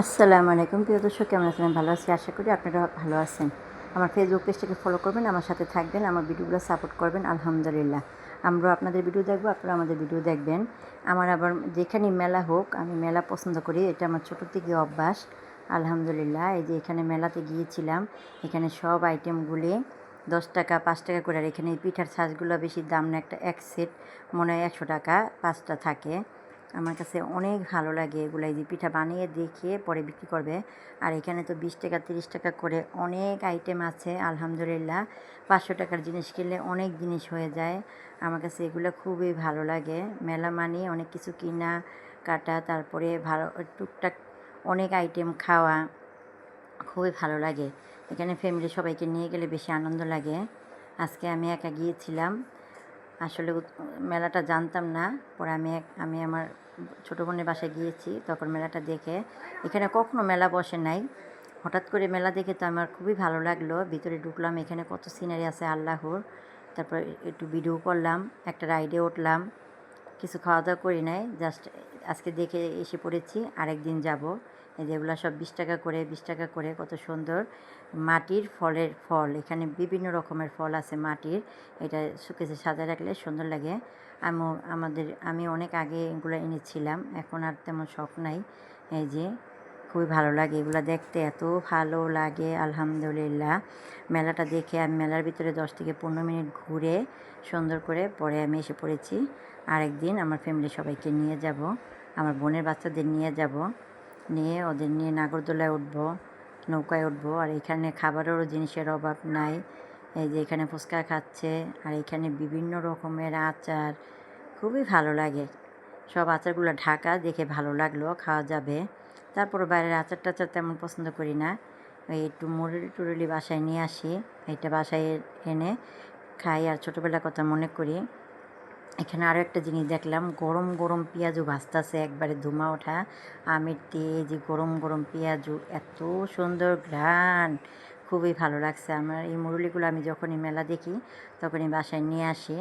আসসালামু আলাইকুম। প্রিয় দর্শক, কেমন আছেন? ভালো আছি, আশা করি আপনারা ভালো আছেন। আমার ফেসবুক পেজটাকে ফলো করবেন, আমার সাথে থাকবেন, আমার ভিডিওগুলো সাপোর্ট করবেন, আলহামদুলিল্লাহ। আমরা আপনাদের ভিডিও দেখব, আপনারা আমাদের ভিডিও দেখবেন। আমার আবার যেখানে মেলা হোক, আমি মেলা পছন্দ করি, এটা আমার ছোটোর থেকে অভ্যাস, আলহামদুলিল্লাহ। এই যে এখানে মেলাতে গিয়েছিলাম, এখানে সব আইটেমগুলি দশ টাকা, পাঁচ টাকা করে, আর এখানে পিঠার ছাঁচগুলো বেশি দাম না, একটা এক সেট মনে হয় একশো টাকা, পাঁচটা থাকে। আমার কাছে অনেক ভালো লাগে এগুলো। এই যে পিঠা বানিয়ে দেখিয়ে পরে বিক্রি করবে। আর এখানে তো বিশ টাকা, তিরিশ টাকা করে অনেক আইটেম আছে, আলহামদুলিল্লাহ। পাঁচশো টাকার জিনিস কিনলে অনেক জিনিস হয়ে যায়। আমার কাছে এগুলো খুবই ভালো লাগে। মেলা মানে অনেক কিছু কিনা, কাটা, তারপরে ভালো, টুকটাক অনেক আইটেম খাওয়া খুবই ভালো লাগে। এখানে ফ্যামিলি সবাইকে নিয়ে গেলে বেশি আনন্দ লাগে। আজকে আমি একা গিয়েছিলাম। আসলে মেলাটা জানতাম না। পরে আমি এক, আমি আমার ছোটো বোনের বাসায় গিয়েছি, তখন মেলাটা দেখে। এখানে কখনো মেলা বসে নাই। হঠাৎ করে মেলা দেখে তো আমার খুবই ভালো লাগল। ভিতরে ঢুকলাম, এখানে কত সিনারি আছে আল্লাহর। তারপর একটু ভিডিও করলাম, একটা রাইডে উঠলাম। কিছু খাওয়া দাওয়া করি নাই জাস্ট আজকে দেখে এসে পড়েছি, আরেকদিন যাব। এই যেগুলো সব বিশ টাকা করে, বিশ টাকা করে, কত সুন্দর। মাটির ফলের ফল, এখানে বিভিন্ন রকমের ফল আছে মাটির, এটা শুকেছে সাজা রাখলে সুন্দর লাগে। আমি আমাদের, আমি অনেক আগে এগুলো এনেছিলাম, এখন আর তেমন শখ নাই, এই যে খুবই ভালো লাগে এগুলো দেখতে, এত ভালো লাগে, আলহামদুলিল্লাহ। মেলাটা দেখে আমি, মেলার ভিতরে দশ থেকে পনেরো মিনিট ঘুরে সুন্দর করে পরে আমি এসে পড়েছি। আরেকদিন আমার ফ্যামিলি সবাইকে নিয়ে যাব, আমার বোনের বাচ্চাদের নিয়ে যাব, নিয়ে ওদের নিয়ে নাগরদোলায় উঠব, নৌকায় উঠব। আর এখানে খাবারেরও জিনিসের অভাব নাই, এই যে এখানে ফুচকা খাচ্ছে, আর এখানে বিভিন্ন রকমের আচার, খুবই ভালো লাগে। সব আচারগুলো ঢাকা দেখে ভালো লাগল, খাওয়া যাবে। তারপর বাইরের আচার টাচার তেমন পছন্দ করি না। ওই একটু মুরলি টুরলি বাসায় নিয়ে আসি। এটা বাসায় এনে খাই আর ছোটোবেলার কথা মনে করি। এখানে আরও একটা জিনিস দেখলাম, গরম গরম পেঁয়াজু ভাজতেছে একবারে ধুমা ওঠা। আমের যে গরম গরম পেঁয়াজু, এত সুন্দর ঘ্রাণ। খুবই ভালো লাগছে আমার। এই মুরলিগুলো আমি যখনই মেলা দেখি, তখনই বাসায় নিয়ে আসি।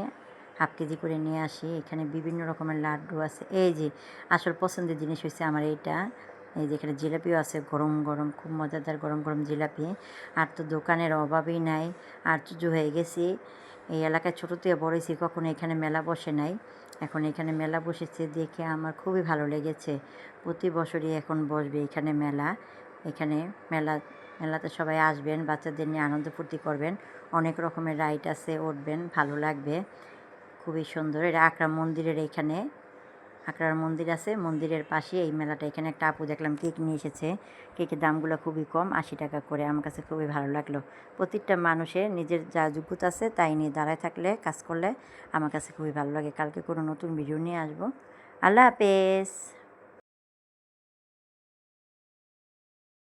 হাফ কেজি করে নিয়ে আসি। এখানে বিভিন্ন রকমের লাড্ডু আছে। এই যে, আসল পছন্দের জিনিস হয়েছে আমার এইটা। এই যে এখানে জিলাপিও আছে, গরম গরম, খুব মজাদার গরম গরম জিলাপি। আর তো দোকানের অভাবই নাই, আর চুজু হয়ে গেছি। এই এলাকায় ছোটো থেকে বড় কখনো এখানে মেলা বসে নাই। এখন এখানে মেলা বসেছে দেখে আমার খুবই ভালো লেগেছে। প্রতি বছরই এখন বসবে এখানে মেলা। এখানে মেলা, মেলাতে সবাই আসবেন, বাচ্চাদের নিয়ে আনন্দ ফুর্তি করবেন। অনেক রকমের রাইড আছে, উঠবেন, ভালো লাগবে। খুবই সুন্দর। এটা আকরাম মন্দিরের এখানে। আকরার মন্দির আছে। মন্দিরের পাশে এই মেলাটা। এখানে একটা আপু দেখলাম কেক নিয়ে এসেছে। কেকের দামগুলো খুবই কম, আশি টাকা করে। আমার কাছে খুবই ভালো লাগল। প্রতিটা মানুষের নিজের যা যোগ্যতা আছে তাই নিয়ে দাঁড়ায় থাকলে, কাজ করলে আমার কাছে খুবই ভালো লাগে। কালকে কোনো নতুন ভিডিও নিয়ে আসব। আল্লাহ হাফেজ।